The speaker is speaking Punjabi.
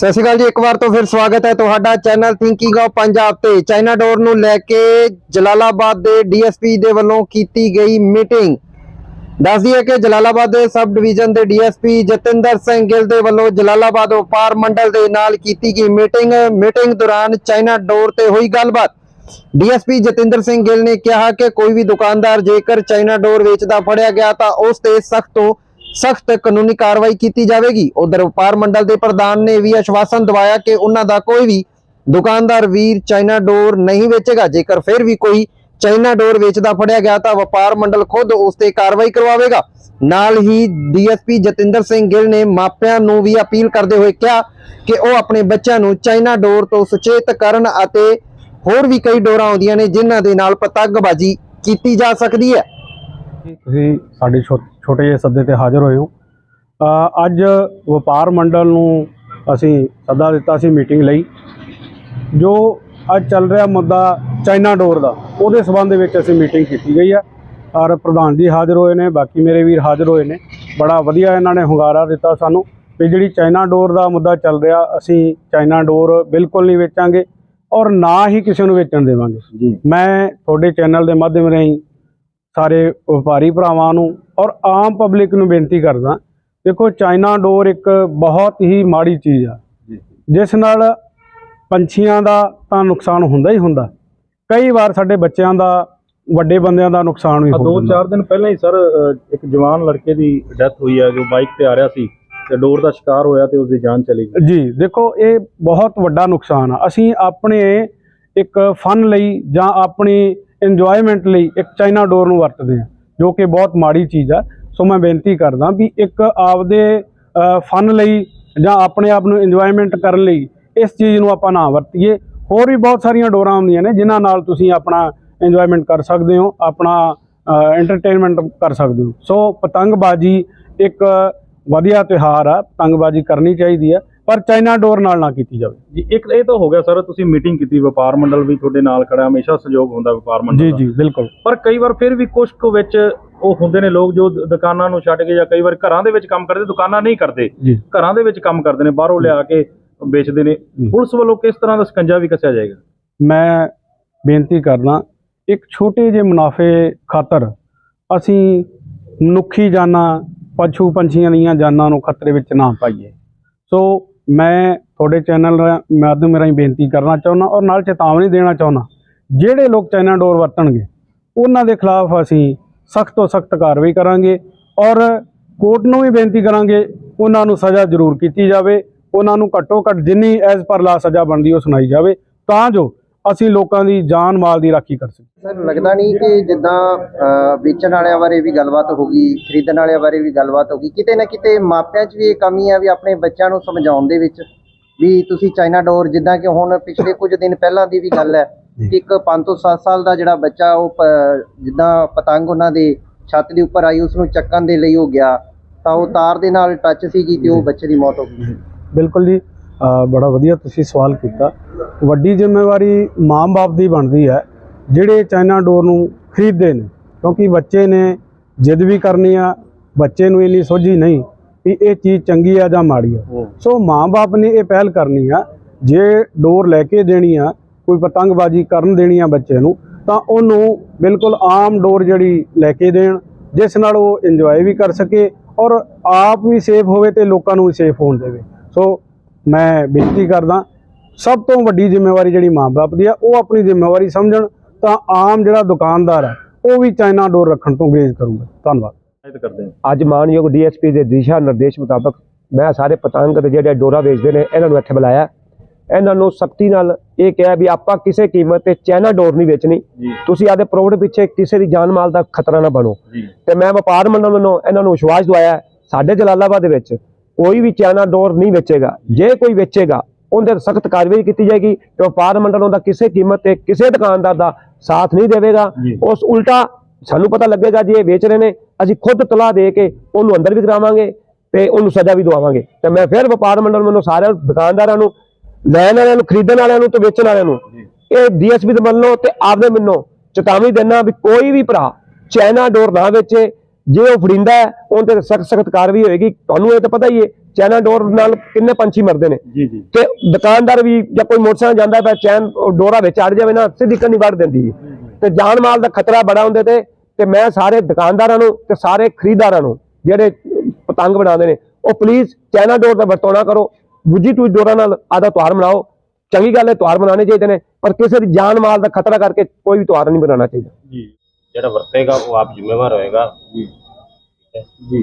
ਸਤਿ ਸ਼੍ਰੀ ਅਕਾਲ ਜੀ, ਇੱਕ ਵਾਰ ਤੋਂ ਫਿਰ ਸਵਾਗਤ ਹੈ ਤੁਹਾਡਾ ਚੈਨਲ ਥਿੰਕਿੰਗ ਆਫ ਪੰਜਾਬ ਤੇ। ਚਾਈਨਾ ਡੋਰ ਨੂੰ ਲੈ ਕੇ ਜਲਾਲਾਬਾਦ ਦੇ ਡੀਐਸਪੀ ਦੇ ਵੱਲੋਂ ਕੀਤੀ ਗਈ ਮੀਟਿੰਗ। ਦੱਸਦੀ ਹੈ ਕਿ ਜਲਾਲਾਬਾਦ ਦੇ ਸਬ ਡਿਵੀਜ਼ਨ ਦੇ ਡੀਐਸਪੀ ਜਤਿੰਦਰ ਸਿੰਘ ਗਿੱਲ ਦੇ ਵੱਲੋਂ ਜਲਾਲਾਬਾਦ ਵਪਾਰ ਮੰਡਲ ਦੇ ਨਾਲ ਕੀਤੀ ਗਈ ਮੀਟਿੰਗ। ਮੀਟਿੰਗ ਦੌਰਾਨ ਚਾਈਨਾ ਡੋਰ ਤੇ ਹੋਈ ਗੱਲਬਾਤ। ਡੀਐਸਪੀ ਜਤਿੰਦਰ ਸਿੰਘ ਗਿੱਲ ਨੇ ਕਿਹਾ ਕਿ ਕੋਈ ਵੀ ਦੁਕਾਨਦਾਰ ਜੇਕਰ ਚਾਈਨਾ ਡੋਰ ਵੇਚਦਾ ਫੜਿਆ ਗਿਆ ਤਾਂ ਉਸ ਤੇ ਸਖਤ ਤੋਂ ਸਖਤ ਕਾਨੂੰਨੀ ਕਾਰਵਾਈ ਕੀਤੀ ਜਾਵੇਗੀ। ਉਧਰ ਵਪਾਰ ਮੰਡਲ ਦੇ ਪ੍ਰਧਾਨ ਨੇ ਵੀ ਆਸ਼ਵਾਸਨ ਦਿਵਾਇਆ ਕਿ ਉਹਨਾਂ ਦਾ ਕੋਈ ਵੀ ਦੁਕਾਨਦਾਰ ਵੀਰ ਚਾਈਨਾ ਡੋਰ ਨਹੀਂ ਵੇਚੇਗਾ। ਜੇਕਰ ਫਿਰ ਵੀ ਕੋਈ ਚਾਈਨਾ ਡੋਰ ਵੇਚਦਾ ਫੜਿਆ ਗਿਆ ਤਾਂ ਵਪਾਰ ਮੰਡਲ ਖੁਦ ਉਸ ਤੇ ਕਾਰਵਾਈ ਕਰਵਾਵੇਗਾ। ਨਾਲ ਹੀ ਡੀਐਸਪੀ ਜਤਿੰਦਰ ਸਿੰਘ ਗਿੱਲ ਨੇ ਮਾਪਿਆਂ ਨੂੰ ਵੀ ਅਪੀਲ ਕਰਦੇ ਹੋਏ ਕਿਹਾ ਕਿ ਉਹ ਆਪਣੇ ਬੱਚਿਆਂ ਨੂੰ ਚਾਈਨਾ ਡੋਰ ਤੋਂ ਸੁਚੇਤ ਕਰਨ ਅਤੇ ਹੋਰ ਵੀ ਕਈ ਡੋਰਾਂ ਆਉਂਦੀਆਂ ਨੇ ਜਿਨ੍ਹਾਂ ਦੇ ਨਾਲ ਪਤੰਗਬਾਜ਼ੀ ਕੀਤੀ ਜਾ ਸਕਦੀ ਹੈ। ਤੁਸੀਂ ਸਾਡੇ ਛੋਟੇ ਜਿਹੇ ਸੱਦੇ ਤੇ ਹਾਜ਼ਰ ਹੋਏ ਹੋ। ਅ, ਅੱਜ ਵਪਾਰ ਮੰਡਲ ਨੂੰ ਅਸੀਂ ਸੱਦਾ ਦਿੱਤਾ ਸੀ ਮੀਟਿੰਗ ਲਈ ਜੋ ਅੱਜ ਚੱਲ ਰਿਹਾ ਮੁੱਦਾ ਚਾਈਨਾ ਡੋਰ ਦਾ ਉਹਦੇ ਸਬੰਧ ਵਿੱਚ ਅਸੀਂ ਮੀਟਿੰਗ ਕੀਤੀ ਗਈ ਆ ਔਰ ਪ੍ਰਧਾਨ ਜੀ ਹਾਜ਼ਰ ਹੋਏ ਨੇ ਬਾਕੀ ਮੇਰੇ ਵੀਰ ਹਾਜ਼ਰ ਹੋਏ ਨੇ। ਬੜਾ ਵਧੀਆ ਇਹਨਾਂ ਨੇ ਹੁੰਗਾਰਾ ਦਿੱਤਾ ਸਾਨੂੰ ਵੀ ਜਿਹੜੀ ਚਾਈਨਾ ਡੋਰ ਦਾ ਮੁੱਦਾ ਚੱਲ ਰਿਹਾ ਅਸੀਂ ਚਾਈਨਾ ਡੋਰ ਬਿਲਕੁਲ ਨਹੀਂ ਵੇਚਾਂਗੇ ਔਰ ਨਾ ਹੀ ਕਿਸੇ ਨੂੰ ਵੇਚਣ ਦੇਵਾਂਗੇ। ਮੈਂ ਤੁਹਾਡੇ ਚੈਨਲ ਦੇ ਮਾਧਿਅਮ ਰਾਹੀਂ ਸਾਰੇ ਵਪਾਰੀ ਭਰਾਵਾਂ ਨੂੰ ਔਰ ਆਮ ਪਬਲਿਕ ਨੂੰ ਬੇਨਤੀ ਕਰਦਾ ਦੇਖੋ ਚਾਈਨਾ ਡੋਰ ਇੱਕ ਬਹੁਤ ਹੀ ਮਾੜੀ ਚੀਜ਼ ਆ। ਜਿਸ ਨਾਲ ਪੰਛੀਆਂ ਦਾ ਤਾਂ ਨੁਕਸਾਨ ਹੁੰਦਾ ਹੀ ਹੁੰਦਾ। ਕਈ ਵਾਰ ਸਾਡੇ ਬੱਚਿਆਂ ਦਾ ਵੱਡੇ ਬੰਦਿਆਂ ਦਾ ਨੁਕਸਾਨ ਵੀ ਆ ਹੋ ਦੋ ਚਾਰ ਦਿਨ ਪਹਿਲਾਂ ਹੀ ਸਰ ਇੱਕ ਜਵਾਨ ਲੜਕੇ ਦੀ ਡੈਥ ਹੋਈ ਹੈ ਜੋ ਬਾਈਕ ਤੇ ਆ ਰਿਹਾ ਸੀ ਤੇ ਡੋਰ ਦਾ ਸ਼ਿਕਾਰ ਹੋਇਆ ਤੇ ਉਸਦੀ ਜਾਨ ਚਲੀ ਗਈ। ਜੀ ਦੇਖੋ ਇਹ ਬਹੁਤ ਵੱਡਾ ਨੁਕਸਾਨ ਆ। ਅਸੀਂ ਆਪਣੇ ਇੱਕ ਫਨ ਲਈ ਜਾਂ ਆਪਣੀ ਇੰਜੋਇਮੈਂਟ ਲਈ ਇੱਕ ਚਾਈਨਾ ਡੋਰ ਨੂੰ ਵਰਤਦੇ ਹਾਂ, ਜੋ ਕਿ ਬਹੁਤ ਮਾੜੀ ਚੀਜ਼ ਆ। ਸੋ ਮੈਂ ਬੇਨਤੀ ਕਰਦਾ ਵੀ ਇੱਕ ਆਪਦੇ ਫਨ ਲਈ ਜਾਂ ਆਪਣੇ ਆਪ ਨੂੰ ਇੰਜੋਇਮੈਂਟ ਕਰਨ ਲਈ ਇਸ ਚੀਜ਼ ਨੂੰ ਆਪਾਂ ਨਾ ਵਰਤੀਏ। ਹੋਰ ਵੀ ਬਹੁਤ ਸਾਰੀਆਂ ਡੋਰਾਂ ਹੁੰਦੀਆਂ ਨੇ, ਜਿਨ੍ਹਾਂ ਨਾਲ ਤੁਸੀਂ ਆਪਣਾ ਇੰਜੋਇਮੈਂਟ ਕਰ ਸਕਦੇ ਹੋ, ਆਪਣਾ ਐਂਟਰਟੇਨਮੈਂਟ ਕਰ ਸਕਦੇ ਹੋ। ਸੋ ਪਤੰਗਬਾਜ਼ੀ ਇੱਕ ਵਧੀਆ ਤਿਉਹਾਰ ਆ, ਪਤੰਗਬਾਜ਼ੀ ਕਰਨੀ ਚਾਹੀਦੀ ਆ। ਪਰ ਚਾਈਨਾ ਡੋਰ ਨਾਲ ਨਾ ਕੀਤੀ ਜਾਵੇ। ਜੀ ਇੱਕ ਇਹ ਤਾਂ ਹੋ ਗਿਆ ਸਰ ਤੁਸੀਂ ਮੀਟਿੰਗ ਕੀਤੀ ਵਪਾਰ ਮੰਡਲ ਵੀ ਤੁਹਾਡੇ ਨਾਲ ਖੜਾ ਹਮੇਸ਼ਾ ਸਹਿਯੋਗ ਹੁੰਦਾ ਵਪਾਰ ਮੰਡਲ ਜੀ ਜੀ ਬਿਲਕੁਲ। ਪਰ ਕਈ ਵਾਰ ਫਿਰ ਵੀ ਕੁਝ ਕੁ ਵਿੱਚ ਉਹ ਹੁੰਦੇ ਨੇ ਲੋਕ ਜੋ ਦੁਕਾਨਾਂ ਨੂੰ ਛੱਡ ਕੇ ਜਾਂ ਕਈ ਵਾਰ ਘਰਾਂ ਦੇ ਵਿੱਚ ਕੰਮ ਕਰਦੇ ਦੁਕਾਨਾਂ ਨਹੀਂ ਕਰਦੇ। ਘਰਾਂ ਦੇ ਵਿੱਚ ਕੰਮ ਕਰਦੇ ਨੇ ਬਾਹਰੋਂ ਲਿਆ ਕੇ ਵੇਚਦੇ ਨੇ। ਪੁਲਿਸ ਵੱਲੋਂ ਕਿਸ ਤਰ੍ਹਾਂ ਦਾ ਸਕੰਜਾ ਵੀ ਕੱਸਿਆ ਜਾਏਗਾ? ਮੈਂ ਬੇਨਤੀ ਕਰਦਾ ਇੱਕ ਛੋਟੇ ਜਿਹੇ ਮੁਨਾਫੇ ਖਾਤਰ ਅਸੀਂ ਮਨੁੱਖੀ ਜਾਨਾਂ ਪਸ਼ੂ ਪੰਛੀਆਂ ਦੀਆਂ ਜਾਨਾਂ ਨੂੰ ਖਤਰੇ ਵਿੱਚ ਨਾ ਪਾਈਏ। ਸੋ ਮੈਂ ਤੁਹਾਡੇ ਚੈਨਲ ਮਾਧਿਅਮ ਰਾਹੀਂ ਬੇਨਤੀ ਕਰਨਾ ਚਾਹੁੰਦਾ ਔਰ ਨਾਲ ਚੇਤਾਵਨੀ ਦੇਣਾ ਚਾਹੁੰਦਾ, ਜਿਹੜੇ ਲੋਕ ਚਾਈਨਾ ਡੋਰ ਵਰਤਣਗੇ, ਉਹਨਾਂ ਦੇ ਖਿਲਾਫ ਅਸੀਂ ਸਖਤ ਤੋਂ ਸਖਤ ਕਾਰਵਾਈ ਕਰਾਂਗੇ ਔਰ ਕੋਰਟ ਨੂੰ ਵੀ ਬੇਨਤੀ ਕਰਾਂਗੇ, ਉਹਨਾਂ ਨੂੰ ਸਜ਼ਾ ਜ਼ਰੂਰ ਕੀਤੀ ਜਾਵੇ, ਉਹਨਾਂ ਨੂੰ ਘੱਟੋ ਘੱਟ ਜਿੰਨੀ ਐਜ਼ ਪਰ ਲਾ ਸਜ਼ਾ ਬਣਦੀ ਉਹ ਸੁਣਾਈ ਜਾਵੇ, ਤਾਂ ਜੋ ਅਸੀਂ ਲੋਕਾਂ ਦੀ ਜਾਨ ਮਾਲ ਦੀ ਰਾਖੀ ਕਰ ਸਕੀਏ ਸਰ ਲੱਗਦਾ ਨਹੀਂ ਕਿ ਜਿੱਦਾਂ ਵੇਚਣ ਵਾਲਿਆਂ ਬਾਰੇ ਵੀ ਗੱਲਬਾਤ ਹੋ ਗਈ ਖਰੀਦਣ ਵਾਲਿਆਂ ਬਾਰੇ ਵੀ ਗੱਲਬਾਤ ਹੋ ਗਈ ਕਿਤੇ ਨਾ ਕਿਤੇ ਮਾਪਿਆਂ 'ਚ ਵੀ ਇਹ ਕਮੀ ਹੈ ਵੀ ਆਪਣੇ ਬੱਚਿਆਂ ਨੂੰ ਸਮਝਾਉਣ ਦੇ ਵਿੱਚ ਵੀ ਤੁਸੀਂ ਚਾਈਨਾ ਡੋਰ ਜਿੱਦਾਂ ਕਿ ਹੁਣ ਪਿਛਲੇ ਕੁਝ ਦਿਨ ਪਹਿਲਾਂ ਦੀ ਵੀ ਗੱਲ ਹੈ ਕਿ ਇੱਕ 5 ਤੋਂ 7 ਸਾਲ ਦਾ ਜਿਹੜਾ ਬੱਚਾ ਉਹ ਜਿੱਦਾਂ ਪਤੰਗ ਉਹਨਾਂ ਦੇ ਛੱਤ ਦੇ ਉੱਪਰ ਆਈ ਉਸ ਨੂੰ ਚੱਕਣ ਦੇ ਲਈ ਉਹ ਗਿਆ ਤਾਂ ਉਹ ਤਾਰ ਦੇ ਨਾਲ ਟੱਚ ਸੀਗੀ ਤੇ ਉਹ ਬੱਚੇ ਦੀ ਮੌਤ ਹੋ ਗਈ। ਬਿਲਕੁਲ ਜੀ। ਬੜਾ ਵਧੀਆ ਤੁਸੀਂ ਸਵਾਲ ਕੀਤਾ। ਵੱਡੀ ਜ਼ਿੰਮੇਵਾਰੀ ਮਾਂ-ਬਾਪ ਦੀ ਬਣਦੀ ਹੈ ਜਿਹੜੇ ਚਾਈਨਾ ਡੋਰ ਨੂੰ ਖਰੀਦਦੇ ਨੇ ਕਿਉਂਕਿ ਬੱਚੇ ਨੇ ਜਿੱਦ ਵੀ ਕਰਨੀ ਆ ਬੱਚੇ ਨੂੰ ਇੰਨੀ ਸੋਝੀ ਨਹੀਂ ਵੀ ਇਹ ਚੀਜ਼ ਚੰਗੀ ਆ ਜਾਂ ਮਾੜੀ ਆ। ਸੋ ਮਾਂ-ਬਾਪ ਨੇ ਇਹ ਪਹਿਲ ਕਰਨੀ ਆ ਜੇ ਡੋਰ ਲੈ ਕੇ ਦੇਣੀ ਆ ਕੋਈ ਪਤੰਗਬਾਜ਼ੀ ਕਰਨ ਦੇਣੀ ਆ ਬੱਚੇ ਨੂੰ ਤਾਂ ਉਹਨੂੰ ਬਿਲਕੁਲ ਆਮ ਡੋਰ ਜਿਹੜੀ ਲੈ ਕੇ ਦੇਣ ਜਿਸ ਨਾਲ ਉਹ ਇੰਜੋਏ ਵੀ ਕਰ ਸਕੇ ਔਰ ਆਪ ਵੀ ਸੇਫ ਹੋਵੇ ਤੇ ਲੋਕਾਂ ਨੂੰ ਵੀ ਸੇਫ ਹੋਣ ਦੇਵੇ। ਸੋ ਮੈਂ ਬੇਨਤੀ ਕਰਦਾ ਸਭ ਤੋਂ ਵੱਡੀ ਜ਼ਿੰਮੇਵਾਰੀ ਜਿਹੜੀ ਮਾਂ-ਬਾਪ ਦੀ ਆ ਉਹ ਆਪਣੀ ਜ਼ਿੰਮੇਵਾਰੀ ਸਮਝਣ ਤਾਂ ਆਮ ਜਿਹੜਾ ਦੁਕਾਨਦਾਰ ਹੈ ਉਹ ਵੀ ਚਾਈਨਾ ਡੋਰ ਰੱਖਣ ਤੋਂ ਗੁਰੇਜ਼ ਕਰੂਗਾ। ਧੰਨਵਾਦ। ਅੱਜ ਮਾਨਯੋਗ ਡੀਐਸਪੀ ਦੇ ਦਿਸ਼ਾ ਨਿਰਦੇਸ਼ ਮੁਤਾਬਕ ਮੈਂ ਸਾਰੇ ਪਤੰਗ ਤੇ ਜਿਹੜੇ ਡੋਰਾ ਵੇਚਦੇ ਨੇ ਇਹਨਾਂ ਨੂੰ ਇੱਥੇ ਬੁਲਾਇਆ। ਇਹਨਾਂ ਨੂੰ ਸਖਤੀ ਨਾਲ ਇਹ ਕਿਹਾ ਵੀ ਆਪਾਂ ਕਿਸੇ ਕੀਮਤ ਤੇ ਚਾਈਨਾ ਡੋਰ ਨਹੀਂ ਵੇਚਣੀ। ਤੁਸੀਂ ਆਦੇ ਪ੍ਰੋਡਕਟ ਪਿੱਛੇ ਕਿਸੇ ਦੀ ਜਾਨ ਮਾਲ ਦਾ ਖਤਰਾ ਨਾ ਬਣੋ। ਤੇ ਮੈਂ ਵਪਾਰ ਮੰਡਲ ਵੱਲੋਂ ਇਹਨਾਂ ਨੂੰ ਵਿਸ਼ਵਾਸ ਦਵਾਇਆ ਸਾਡੇ ਜਲਾਲਾਬਾਦ ਦੇ ਵਿੱਚ ਕੋਈ ਵੀ ਚਾਈਨਾ ਡੋਰ ਨਹੀਂ ਵੇਚੇਗਾ। ਜੇ ਕੋਈ ਵੇਚੇਗਾ ਉਹਦੇ ਸਖਤ ਕਾਰਵਾਈ ਕੀਤੀ ਜਾਏਗੀ ਤੇ ਵਪਾਰ ਮੰਡਲ ਉਹਦਾ ਕਿਸੇ ਕੀਮਤ ਤੇ ਕਿਸੇ ਦੁਕਾਨਦਾਰ ਦਾ ਸਾਥ ਨਹੀਂ ਦੇਵੇਗਾ। ਉਸ ਉਲਟਾ ਸਾਨੂੰ ਪਤਾ ਲੱਗੇਗਾ ਜੀ ਇਹ ਵੇਚ ਰਹੇ ਨੇ ਅਸੀਂ ਖੁਦ ਤਲਾ ਦੇ ਕੇ ਉਹਨੂੰ ਅੰਦਰ ਵੀ ਕਰਾਵਾਂਗੇ ਤੇ ਉਹਨੂੰ ਸਜ਼ਾ ਵੀ ਦਵਾਵਾਂਗੇ। ਤੇ ਮੈਂ ਫਿਰ ਵਪਾਰ ਮੰਡਲ ਵੱਲੋਂ ਸਾਰਿਆਂ ਦੁਕਾਨਦਾਰਾਂ ਨੂੰ ਲੈਣ ਵਾਲਿਆਂ ਨੂੰ ਖਰੀਦਣ ਵਾਲਿਆਂ ਨੂੰ ਤੇ ਵੇਚਣ ਵਾਲਿਆਂ ਨੂੰ ਇਹ ਡੀਐਸਪੀ ਦੇ ਵੱਲੋਂ ਤੇ ਆਪਦੇ ਵੱਲੋਂ ਚੇਤਾਵਨੀ ਦੇਣਾ ਵੀ ਕੋਈ ਵੀ ਭਰਾ ਚਾਈਨਾ ਡੋਰ ਨਾ ਵੇਚੇ ਜੇ ਉਹ ਫੜਿੰਦਾ ਹੈ ਉਹਨ ਤੇ ਸਖਤ ਸਖਤ ਕਾਰਵਾਈ ਹੋਏਗੀ। ਤੁਹਾਨੂੰ ਇਹ ਤਾਂ ਪਤਾ ਹੀ ਹੈ ਚਾਈਨਾ ਡੋਰ ਨਾਲ ਕਿੰਨੇ ਪੰਛੀ ਮਰਦੇ ਨੇ। ਜੀ ਜੀ। ਤੇ ਦੁਕਾਨਦਾਰ ਵੀ ਜਾਂ ਕੋਈ ਮੋਟਰਸਾਈਕਲ ਜਾਂਦਾ ਪਿਆ ਚੈਨ ਉਹ ਡੋਰਾ ਵਿੱਚ ਅੜ ਜਾਵੇ ਨਾ ਸਿੱਧੀ ਕੰਨੀ ਵੜ ਦਿੰਦੀ ਹੈ। ਤੇ ਜਾਨ ਮਾਲ ਦਾ ਖਤਰਾ ਬੜਾ ਹੁੰਦੇ ਤੇ ਤੇ ਮੈਂ ਸਾਰੇ ਦੁਕਾਨਦਾਰਾਂ ਨੂੰ ਤੇ ਸਾਰੇ ਖਰੀਦਦਾਰਾਂ ਨੂੰ ਜਿਹੜੇ ਪਤੰਗ ਬਣਾਉਂਦੇ ਨੇ ਉਹ ਪਲੀਜ਼ ਚਾਈਨਾ ਡੋਰ ਦਾ ਵਰਤੋਂ ਨਾ ਕਰੋ। ਦੂਜੀ ਟੂਜ ਡੋਰਾਂ ਨਾਲ ਆਦਾ ਤਿਉਹਾਰ ਮਨਾਓ। ਚੰਗੀ ਗੱਲ ਹੈ ਤਿਉਹਾਰ ਮਨਾਉਣੇ ਚਾਹੀਦੇ ਨੇ ਪਰ ਕਿਸੇ ਦੀ ਜਾਨ ਮਾਲ ਦਾ ਖਤਰਾ ਕਰਕੇ ਕੋਈ ਵੀ ਤਿਉਹਾਰ ਨਹੀਂ ਮਨਾਉਣਾ ਚਾਹੀਦਾ। ਜੀ। ਜਿਹੜਾ ਵਰਤੇਗਾ ਉਹ ਆਪ ਜ਼ਿੰਮੇਵਾਰ ਹੋਏਗਾ। ਜੀ। ਜੀ